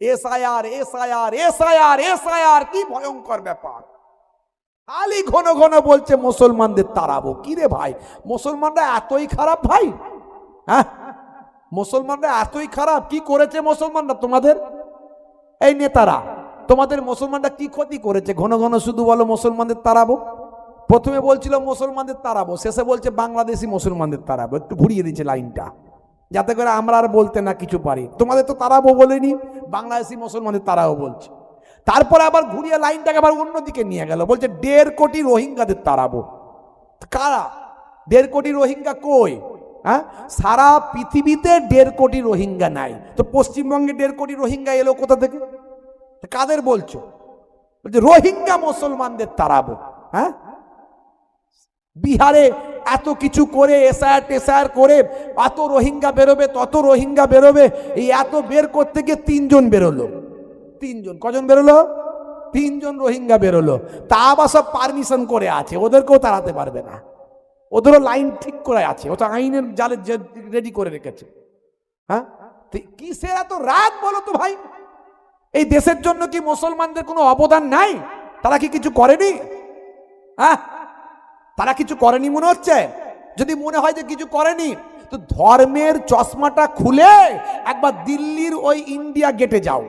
SIR SIR SIR SIR, কি ভয়ঙ্কর ব্যাপার। খালি ঘন ঘন বলছে, মুসলমানদের তাড়াবো। কি রে ভাই? মুসলমানরা এতই খারাপ ভাই? হ্যাঁ? মুসলমানরা এতই খারাপ? কি করেছে মুসলমানরা তোমাদের? এই নেতারা, তোমাদের মুসলমানরা কি ক্ষতি করেছে? ঘন ঘন শুধু বলো, মুসলমানদের তাড়াবো? প্রথমে বলছিল, মুসলমানদের তাড়াবো। শেষে বলছে, বাংলাদেশি মুসলমানদের তাড়াবো। একটু ঘুরিয়ে দিচ্ছে লাইনটা, যাতে করে আমরা আর বলতে না কিছু পারি। তোমাদের তো তাড়াবো বলেনি। বাংলাদেশি মুসলমানদের তারাও বলছে। তারপরে আবার ঘুরিয়ে লাইনটাকে আবার অন্যদিকে নিয়ে গেল। বলছে, দেড় কোটি রোহিঙ্গাদের তাড়াবো। কারা? দেড় কোটি রোহিঙ্গা কই? হ্যাঁ? সারা পৃথিবীতে দেড় কোটি রোহিঙ্গা নাই। তো পশ্চিমবঙ্গে দেড় কোটি রোহিঙ্গা এলো কোথা থেকে? কাদের বলছো? বলছে, রোহিঙ্গা মুসলমানদের তাড়াবো। হ্যাঁ? বিহারে এত কিছু করে এসআর টেসআর করে এত রোহিঙ্গা বেরোবে, তত রোহিঙ্গা বেরোবে, এই এত বের করতে গিয়ে তিনজন বেরোলো। তিনজন। কজন বেরোলো? তিনজন রোহিঙ্গা বেরোলো। তা আবার সব পারমিশন করে আছে, ওদেরকেও তাড়াতে পারবে না। ওদেরও লাইন ঠিক করে আছে, ও তো আইনের জালে রেডি করে রেখেছে। হ্যাঁ? কিসের এত রাগ বলো তো ভাই? এই দেশের জন্য কি মুসলমানদের কোনো অবদান নাই? তারা কি কিছু করেনি? হ্যাঁ? তারা কিছু করেনি মনে হচ্ছে? যদি মনে হয় যে কিছু করেনি, তো ধর্মের চশমাটা খুলে একবার দিল্লির ওই ইন্ডিয়া গেটে যাও।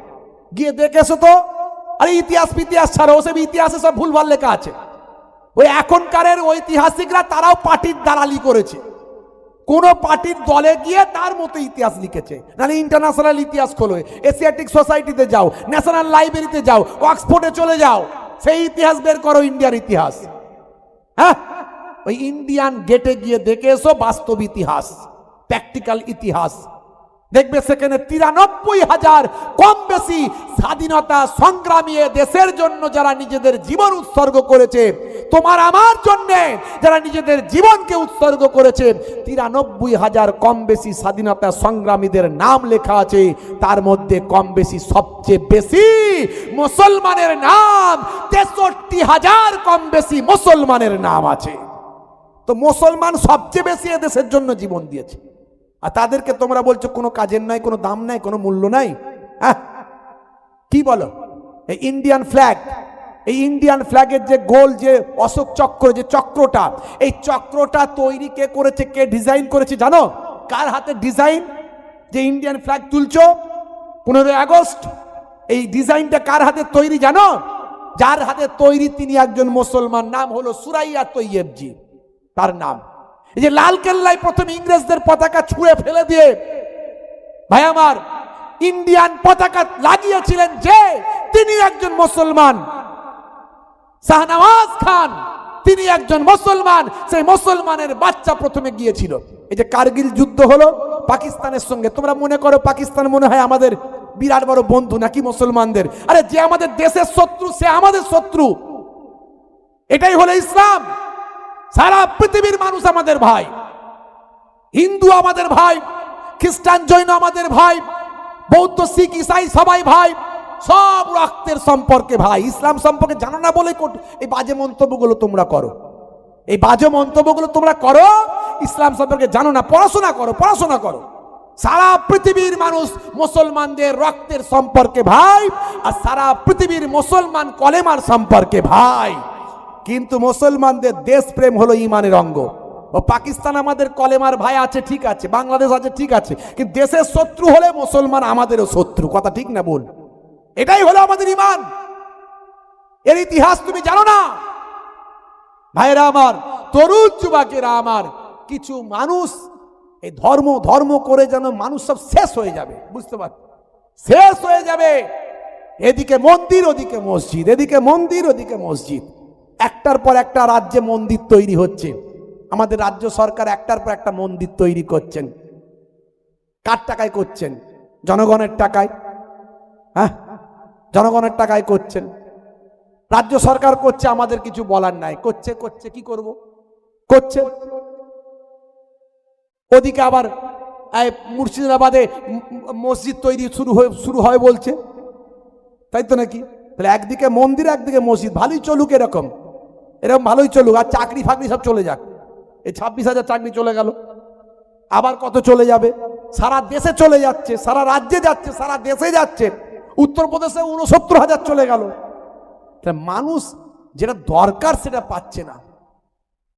গিয়ে দেখে এসো তো? আরে ইতিহাস ইতিহাস ছাড়ো, ওসব ইতিহাসে সব ভুলভাল লেখা আছে। ওই এখনকারের ঐতিহাসিকরা তারাও পার্টির দালালি করেছে। কোন পার্টির দলে গিয়ে তার মতো ইতিহাস লিখেছে। নাহলে ইন্টারন্যাশনাল ইতিহাস খোলো এশিয়াটিক সোসাইটিতে যাও ন্যাশনাল লাইব্রেরিতে যাও অক্সফোর্ডে চলে যাও, সেই ইতিহাস বের করো ইন্ডিয়ার ইতিহাস। হ্যাঁ? ওই ইন্ডিয়ান গেটে গিয়ে দেখে এসো বাস্তব ইতিহাস প্র্যাকটিক্যাল ইতিহাস। দেখবে সেখানে তিরানব্বই হাজার কম বেশি স্বাধীনতা সংগ্রামী দেশের জন্য যারা নিজেদের জীবন উৎসর্গ করেছে, তোমার আমার জন্য যারা নিজেদের জীবনকে উৎসর্গ করেছে, তিরানব্বই হাজার কম বেশি স্বাধীনতা সংগ্রামীদের নাম লেখা আছে, তার মধ্যে কম বেশি সবচেয়ে বেশি মুসলমানের নাম, তেষট্টি হাজার কম বেশি মুসলমানের নাম আছে। তো মুসলমান সবচেয়ে বেশি এদেশের জন্য জীবন দিয়েছে। আর তাদেরকে তোমরা বলছো, কোনো কাজের নাই, কোনো দাম নাই, কোনো মূল্য নাই? হ্যাঁ? কি বলো? এই ইন্ডিয়ান ফ্ল্যাগ এই ইন্ডিয়ান ফ্ল্যাগের যে গোল, যে অশোক চক্র, যে চক্রটা, এই চক্রটা তৈরি কে করেছে, কে ডিজাইন করেছে জানো? কার হাতে ডিজাইন যে ইন্ডিয়ান ফ্ল্যাগ তুলছো, পনেরোই আগস্ট, এই ডিজাইনটা কার হাতে তৈরি জানো? যার হাতে তৈরি তিনি একজন মুসলমান, নাম হলো সুরাইয়া তৈয়বজি। তার নাম। এই যে লাল কেল্লায় প্রথম ইংরেজদের পতাকা ছুঁড়ে ফেলে দিয়ে, ভাই আমার, ইন্ডিয়ান পতাকা লাগিয়েছিলেন যে তিনি একজন মুসলমান। শাহনওয়াজ খান, তিনি একজন মুসলমান। সেই মুসলমানের বাচ্চা প্রথমে গিয়েছিল। এই যে কার্গিল যুদ্ধ হলো, পাকিস্তানের সঙ্গে। তোমরা মনে করো পাকিস্তান মনে হয় আমাদের বিরাট বড় বন্ধু নাকি মুসলমানদের? আরে যে আমাদের দেশের শত্রু, সে আমাদের শত্রু। এটাই হলো ইসলাম। সারা পৃথিবীর মানুষ আমাদের ভাই। হিন্দু আমাদের ভাই, খ্রিস্টান জৈন আমাদের ভাই, বৌদ্ধ, শিখ, ইসাই সবাই ভাই, সব রক্তের সম্পর্কে ভাই। ইসলাম সম্পর্কে জানো না বলে এই বাজে মন্তব্যগুলো তোমরা করো। এই বাজে মন্তব্যগুলো তোমরা করো, ইসলাম সম্পর্কে জানো না, পড়াশোনা করো পড়াশোনা করো। সারা পৃথিবীর মানুষ মুসলমানদের রক্তের সম্পর্কে ভাই, আর সারা পৃথিবীর মুসলমান কলেমার সম্পর্কে ভাই। কিন্তু মুসলমানদের দেশপ্রেম হলো ইমানের অঙ্গ। ও পাকিস্তান আমাদের কলেমার ভাই আছে, ঠিক আছে, বাংলাদেশ আছে, ঠিক আছে, কিন্তু দেশের শত্রু হলে মুসলমান আমাদেরও শত্রু, কথা ঠিক না বল এটাই হলো আমাদের ইমান। এর ইতিহাস তুমি জানো না? ভাইরা আমার, তরুণ যুবকেরা আমার, কিছু মানুষ, এই ধর্ম ধর্ম করে যেন মানুষ সব শেষ হয়ে যাবে, বুঝতে পার? শেষ হয়ে যাবে। এদিকে মন্দির, ওদিকে মসজিদ, এদিকে মন্দির, ওদিকে মসজিদ। একটার পর একটা রাজ্যে মন্দির তৈরি হচ্ছে। আমাদের রাজ্য সরকার একটার পর একটা মন্দির তৈরি করছেন। কার টাকায় করছেন? জনগণের টাকায়। হ্যাঁ? জনগণের টাকায় করছেন। রাজ্য সরকার করছে, আমাদের কিছু বলার নাই। করছে করছে, কি করব? করছে। ওদিকে আবার মুর্শিদাবাদে মসজিদ তৈরি শুরু হয়ে, শুরু হয় বলছে। তাই তো নাকি? তাহলে একদিকে মন্দির, একদিকে মসজিদ। ভালোই চলুক এরকম। এরকম ভালোই চলুক, আর চাকরি ফাকরি সব চলে যাক। এই ছাব্বিশ হাজার চাকরি চলে গেল। আবার কত চলে যাবে? সারা দেশে চলে যাচ্ছে, সারা রাজ্যে যাচ্ছে, সারা দেশে যাচ্ছে। উত্তরপ্রদেশে উনসত্তর হাজার চলে গেল। মানুষ যেটা দরকার সেটা পাচ্ছে না।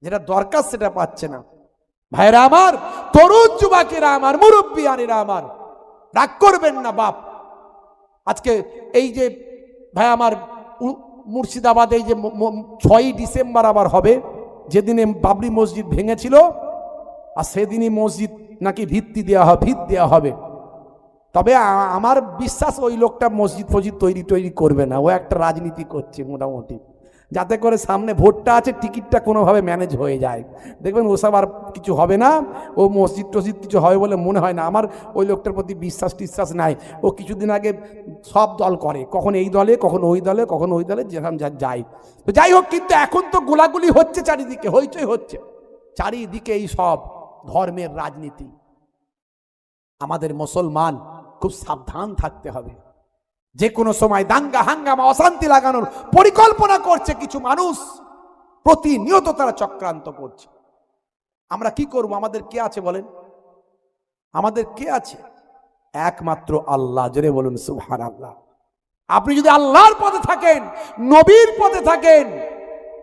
যেটা দরকার সেটা পাচ্ছে না। ভাইরা আমার, তরুণ যুবকেরা আমার মুরব্বী আনিরা আমার, রাগ করবেন না, বাপ। আজকে এই যে ভাই আমার মুর্শিদাবাদে যে ছয়ই ডিসেম্বর আবার হবে, যেদিনে বাবরি মসজিদ ভেঙেছিল, আর সেদিনই মসজিদ নাকি ভিত্তি দেওয়া হবে ভিত দেওয়া হবে। তবে আমার বিশ্বাস ওই লোকটা মসজিদ ফসজিদ তৈরি তৈরি করবে না, ও একটা রাজনীতি করছে মোটামুটি। যাতে করে সামনে ভোটটা আছে, টিকিটটা কোনোভাবে ম্যানেজ হয়ে যায়। দেখবেন ওসব আর কিছু হবে না। ও মসজিদ টসজিদ কিছু হবে বলে মনে হয় না। আমার ওই লোকটার প্রতি বিশ্বাস টিশ্বাস নাই। ও কিছুদিন আগে সব দল করে। কখন এই দলে, কখন ওই দলে, কখন ওই দলে যেরকম যা যায় তো যাই হোক, কিন্তু এখন তো গোলাগুলি হচ্ছে চারিদিকে, হইচই হচ্ছে। চারিদিকে এই সব ধর্মের রাজনীতি। আমাদের মুসলমান খুব সাবধান থাকতে হবে। যে কোনো সময় দাঙ্গা, হাঙ্গামা, অশান্তি লাগানোর পরিকল্পনা করছে কিছু মানুষ। প্রতিনিয়ত তারা চক্রান্ত করছে। আমরা কি করব? আমাদের কে আছে বলেন? আমাদের কে আছে? একমাত্র আল্লাহ। জোরে বলুন সুহান আল্লাহ আপনি যদি আল্লাহর পথে থাকেন, নবীর পথে থাকেন,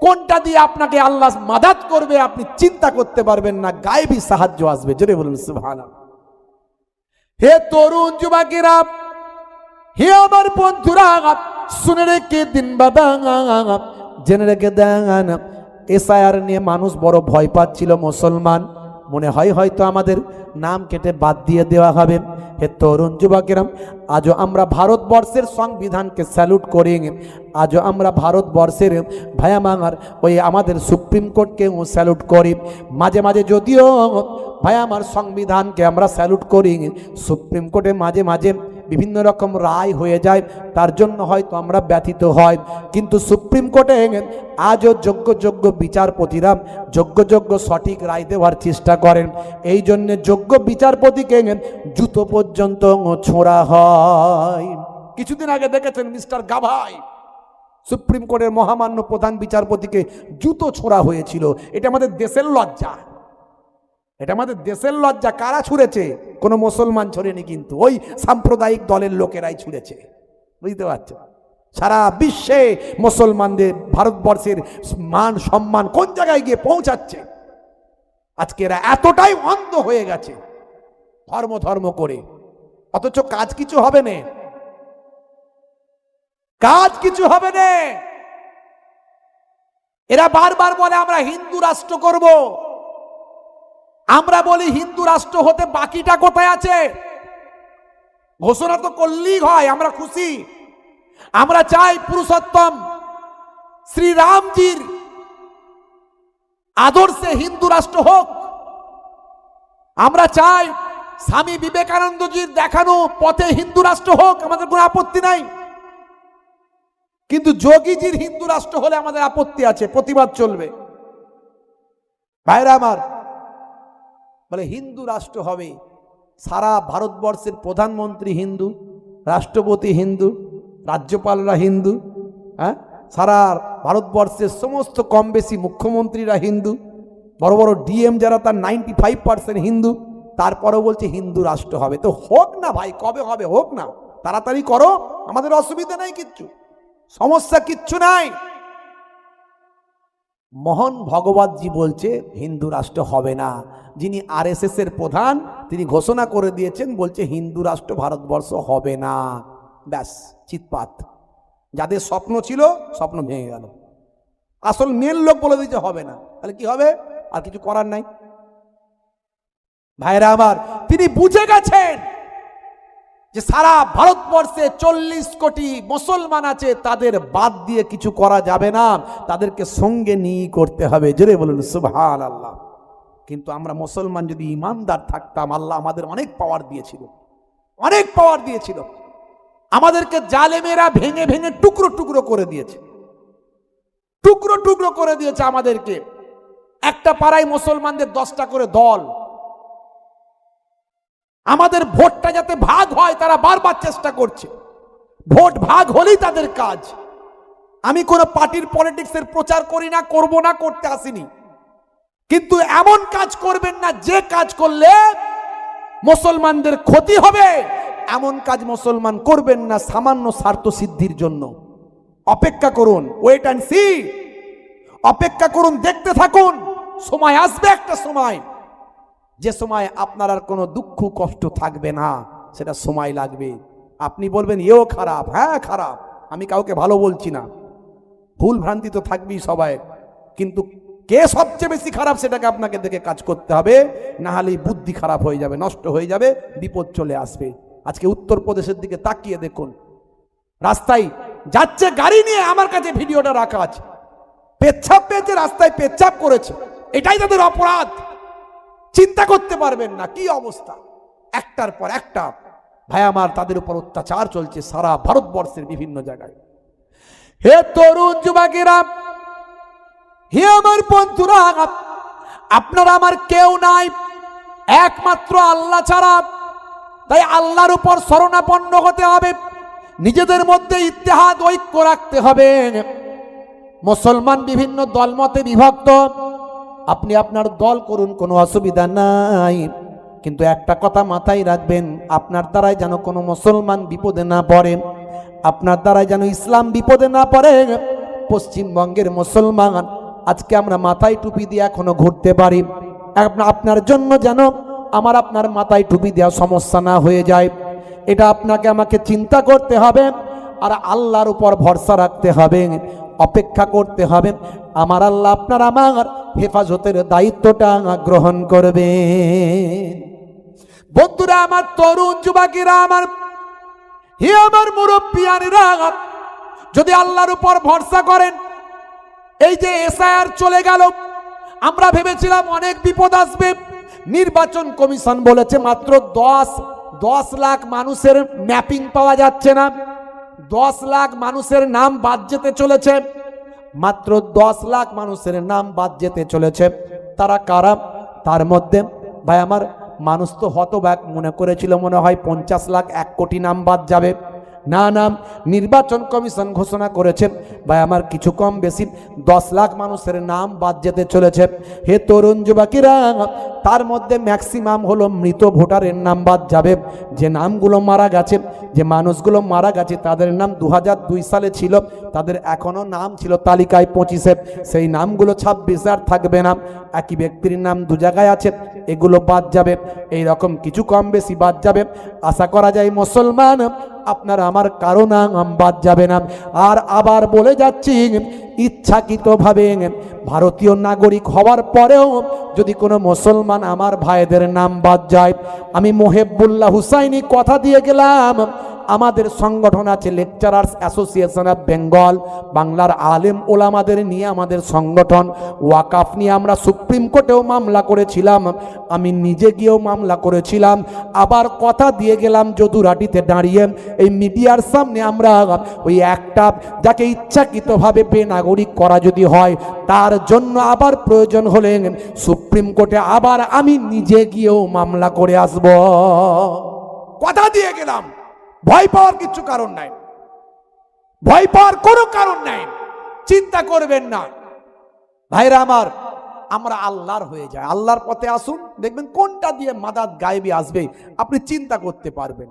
কোনটা দিয়ে আপনাকে আল্লাহ মাদাত করবে আপনি চিন্তা করতে পারবেন না, গায়েবী সাহায্য আসবে। জোরে বলুন সুবহান হে তরুণ যুবকেরা হে আমার বন্ধুরা, শুনে রেখে দিন বাবা। জেনে রেখে দেন, এসআইআর নিয়ে মানুষ বড় ভয় পাচ্ছিল মুসলমান। মনে হয় হয়তো আমাদের নাম কেটে বাদ দিয়ে দেওয়া হবে। হে তরুণ যুবকেরাম আজও আমরা ভারতবর্ষের সংবিধানকে স্যালুট করি। আজও আমরা ভারতবর্ষের ভায়া মাঙার ওই আমাদের সুপ্রিম কোর্টকেও স্যালুট করি। মাঝে মাঝে যদিও ভাই আমার সংবিধানকে আমরা স্যালুট করি। সুপ্রিম কোর্টে মাঝে মাঝে বিভিন্ন রকম রায় হয়ে যায়, তার জন্য হয়তো আমরা ব্যথিত হয়। কিন্তু সুপ্রিম কোর্টে আজও যোগ্য যোগ্য বিচারপতিরা যোগ্য যোগ্য সঠিক রায় দেওয়ার চেষ্টা করেন। এই জন্যে যোগ্য বিচারপতিকে জুতো পর্যন্ত ছোঁড়া হয়। কিছুদিন আগে দেখেছেন মিস্টার গাভাই, সুপ্রিম কোর্টের মহামান্য প্রধান বিচারপতিকে জুতো ছোঁড়া হয়েছিল। এটা আমাদের দেশের লজ্জা। এটা আমাদের দেশের লজ্জা। কারা ছুঁড়েছে? কোনো মুসলমান ছড়েনি কিন্তু। ওই সাম্প্রদায়িক দলের লোকেরাই ছুঁড়েছে। বুঝতে পারছ? সারা বিশ্বে মুসলমানদের ভারতবর্ষের মান, সম্মান কোন জায়গায় গিয়ে পৌঁছাচ্ছে? আজকে এরা এতটাই অন্ধ হয়ে গেছে। ধর্ম ধর্ম করে। অথচ কাজ কিছু হবে না। কাজ কিছু হবে না। এরা বারবার বলে, আমরা হিন্দু রাষ্ট্র করব। আমরা বলি হিন্দু রাষ্ট্র হতে বাকিটা কোথায় আছে? ঘোষণা তো করলেই হয়, আমরা খুশি। আমরা চাই পুরুষোত্তম, শ্রীরামজির আদর্শে হিন্দু রাষ্ট্র হোক। আমরা চাই স্বামী বিবেকানন্দজির দেখানো পথে হিন্দু রাষ্ট্র হোক, আমাদের কোনো আপত্তি নাই। কিন্তু যোগীজির হিন্দু রাষ্ট্র হলে আমাদের আপত্তি আছে, প্রতিবাদ চলবে। ভাইরা আমার বলে হিন্দু রাষ্ট্র হবে। সারা ভারতবর্ষের প্রধানমন্ত্রী হিন্দু, রাষ্ট্রপতি হিন্দু, রাজ্যপালরা হিন্দু হ্যাঁ? সারা ভারতবর্ষের সমস্ত কম বেশি মুখ্যমন্ত্রীরা হিন্দু, বড় বড় ডিএম যারা তার নাইনটি ফাইভ পার্সেন্ট হিন্দু, তারপরেও বলছে হিন্দু রাষ্ট্র হবে। তো হোক না ভাই, কবে হবে, হোক না। তাড়াতাড়ি করো, আমাদের অসুবিধা নাই কিচ্ছু। সমস্যা কিচ্ছু নাই। মোহন ভগবতজি বলছে, হিন্দু রাষ্ট্র হবে না। যিনি আরএসএস এর প্রধান, তিনি ঘোষণা করে দিয়েছেন, বলছে হিন্দু রাষ্ট্র ভারতবর্ষ হবে না। ব্যাস, চিৎপাত। যাদের স্বপ্ন ছিল, স্বপ্ন ভেঙে গেল। আসল মেন লোক বলে দিয়েছে, হবে না। তাহলে কি হবে? আর কিছু করার নাই। ভাইরা আমার, তিনি বুঝে গেছেন যে সারা ভারতবর্ষে চল্লিশ কোটি মুসলমান আছে, তাদের বাদ দিয়ে কিছু করা যাবে না। তাদেরকে সঙ্গে নিয়ে করতে হবে। জোরে বলুন সুবহান আল্লাহ কিন্তু আমরা মুসলমান যদি ইমানদার থাকতাম, আল্লাহ আমাদের অনেক পাওয়ার দিয়েছিল। অনেক পাওয়ার দিয়েছিল। আমাদেরকে জালেমেরা ভেঙে ভেঙে টুকরো টুকরো করে দিয়েছে। টুকরো টুকরো করে দিয়েছে আমাদেরকে। একটা পাড়ায় মুসলমানদের দশটা করে দল। আমাদের ভোটটা যাতে ভাগ হয়, তারা বারবার চেষ্টা করছে। ভোট ভাগ হলেই তাদের কাজ। আমি কোনো পার্টির পলিটিক্সের প্রচার করি না, করব না, করতে আসিনি। কিন্তু এমন কাজ করবেন না, যে কাজ করলে মুসলমানদের ক্ষতি হবে। এমন কাজ মুসলমান করবেন না, সামান্য স্বার্থ সিদ্ধির জন্য। অপেক্ষা করুন ওয়েট অ্যান্ড সি অপেক্ষা করুন, দেখতে থাকুন। সময় আসবে একটা সময়। যে সময় আপনার আর কোনো দুঃখ, কষ্ট থাকবে না, সেটা সময় লাগবে। আপনি বলবেন, এও খারাপ। হ্যাঁ খারাপ। আমি কাউকে ভালো বলছি না। ভুল ভ্রান্তি তো থাকবেই সবাই। কিন্তু কে সবচেয়ে বেশি খারাপ সেটাকে আপনাকে দেখে কাজ করতে হবে। না হলে বুদ্ধি খারাপ হয়ে যাবে, নষ্ট হয়ে যাবে, বিপদ চলে আসবে। আজকে উত্তরপ্রদেশের দিকে তাকিয়ে দেখুন। রাস্তায় যাচ্ছে গাড়ি নিয়ে আমার কাছে ভিডিওটা রাখা আছে। পেচ্ছাপ পেয়েছে, রাস্তায় পেচ্ছাপ করেছে। এটাই তাদের অপরাধ। চিন্তা করতে পারবেন না, কি অবস্থা? একটার পর একটা। ভাই, আমার তাদের উপর অত্যাচার চলছে সারা ভারতবর্ষের বিভিন্ন জায়গায়। হে তরুণ যুবকেরা হে আমার বন্ধুরা, আপনারা আমার কেউ নাই, একমাত্র আল্লাহ ছাড়া। তাই আল্লাহর উপর শরণাপন্ন হতে হবে, নিজেদের মধ্যে ইতিহাদ ঐক্য রাখতে হবে। মুসলমান বিভিন্ন দলমতে বিভক্ত, আপনি আপনার দল করুন, কোনো অসুবিধা নাই। কিন্তু একটা কথা মাথায় রাখবেন, আপনার দ্বারাই যেন কোনো মুসলমান বিপদে না পড়ে, আপনার দ্বারাই যেন ইসলাম বিপদে না পড়ে, পশ্চিমবঙ্গের মুসলমান আজকে আমরা মাথায় টুপি দিয়ে এখনও ঘুরতে পারি। আপনার জন্য যেন আমার আপনার মাথায় টুপি দেওয়া সমস্যা না হয়ে যায়। এটা আপনাকে আমাকে চিন্তা করতে হবে আর আল্লাহর উপর ভরসা রাখতে হবে, অপেক্ষা করতে হবে। আমার আল্লাহ আপনার আমার হেফাজতের দায়িত্বটা গ্রহণ করবে। বন্ধুরা, আমার তরুণ যুবকেরা, আমার হে আমার মুরব্বিয়ানেরা, যদি আল্লাহর উপর ভরসা করেন এই যে এসআইআর চলে গেল, আমরা ভেবেছিলাম অনেক বিপদ আসবে। নির্বাচন কমিশন বলেছে মাত্র দশ দশ লাখ মানুষের ম্যাপিং পাওয়া যাচ্ছে না। দশ লাখ মানুষের নাম বাদ যেতে চলেছে। মাত্র দশ লাখ মানুষের নাম বাদ যেতে চলেছে। তারা কারা? তার মধ্যে, ভাই আমার, মানুষ তো হতবাক মনে করেছিল মনে হয় পঞ্চাশ লাখ এক কোটি নাম বাদ যাবে। না না, নির্বাচন কমিশন ঘোষণা করেছে ভাই, আমার কিছু কম বেশি দশ লাখ মানুষের নাম বাদ যেতে চলেছে। হে তরুণ যুবকেরা তার মধ্যে ম্যাক্সিমাম হলো মৃত ভোটারের নাম বাদ যাবে। যে নামগুলো মারা গেছে, যে মানুষগুলো মারা গেছে, তাদের নাম দু সালে ছিল, তাদের এখনও নাম ছিল তালিকায় পঁচিশে। সেই নামগুলো ছাব্বিশে আর থাকবে না। একই ব্যক্তির নাম দু জায়গায় আছে, এগুলো বাদ যাবে। এই রকম কিছু কম বেশি বাদ যাবে। আশা করা যায় মুসলমান, আপনার আমার কারও নাম বাদ যাবে না। আর আবার বলে যাচ্ছি ইচ্ছাকৃতভাবে ভারতীয় নাগরিক হওয়ার পরেও যদি কোনো মুসলমান আমার ভাইদের নাম বাদ যায়, আমি মোহেবুল্লাহ হুসাইনি কথা দিয়ে গেলাম আমাদের সংগঠন আছে লেকচারার্স অ্যাসোসিয়েশন অফ বেঙ্গল, বাংলার আলেম ওলামাদের নিয়ে আমাদের সংগঠন। ওয়াকাফ নিয়ে আমরা সুপ্রিম কোর্টেও মামলা করেছিলাম, আমি নিজে গিয়েও মামলা করেছিলাম। আবার কথা দিয়ে গেলাম যদুরাটিতে দাঁড়িয়ে, এই মিডিয়ার সামনে আমরা ওই একটা যাকে ইচ্ছাকৃতভাবে বেনাগরিক করা যদি হয়, তার জন্য আবার প্রয়োজন হলে সুপ্রিম কোর্টে আবার আমি নিজে গিয়েও মামলা করে আসব। কথা দিয়ে গেলাম। ভয় পাওয়ার কিছু কারণ নাই। ভয় পাওয়ার কোনো কারণ নাই। চিন্তা করবেন না। ভাইরা আমার, আমরা আল্লাহর হয়ে যায় আল্লাহর পথে আসুন, দেখবেন কোনটা দিয়ে মাদাত গায়েবি আসবে আপনি চিন্তা করতে পারবেন